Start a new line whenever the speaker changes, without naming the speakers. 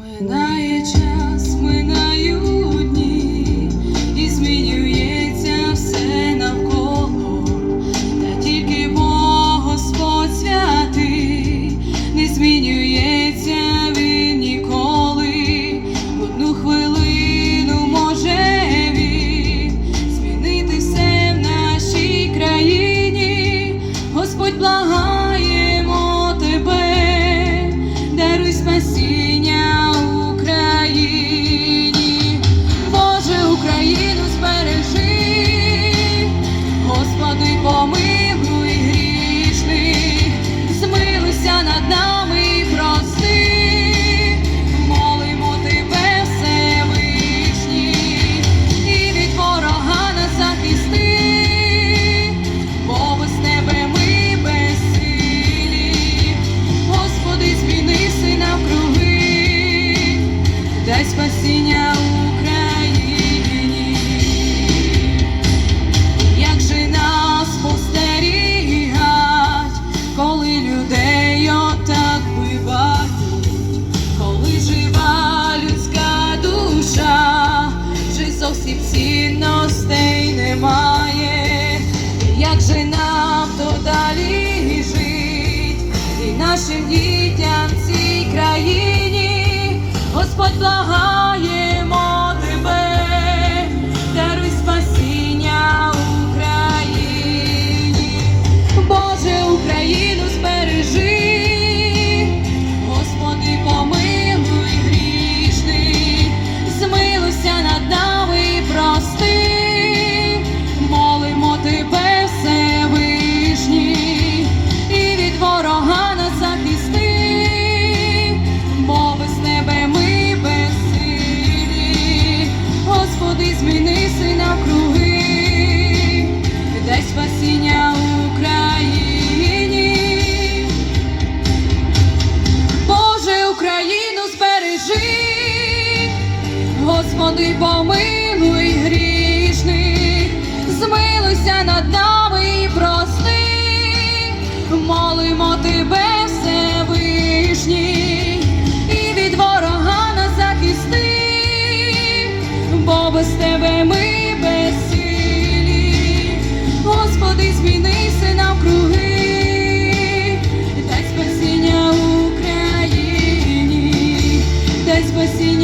Минає час. цінностей немає, як же нам то далі жить, і нашим дітям в цій країні Господь благає. Господи, помилуй грішних, змилуйся над нами і прости, молимо тебе, Всевишній, і від ворога нас захисти, бо без тебе ми безсилі, Господи, змінися навкруги. Дай спасіння Україні, дай спасіння.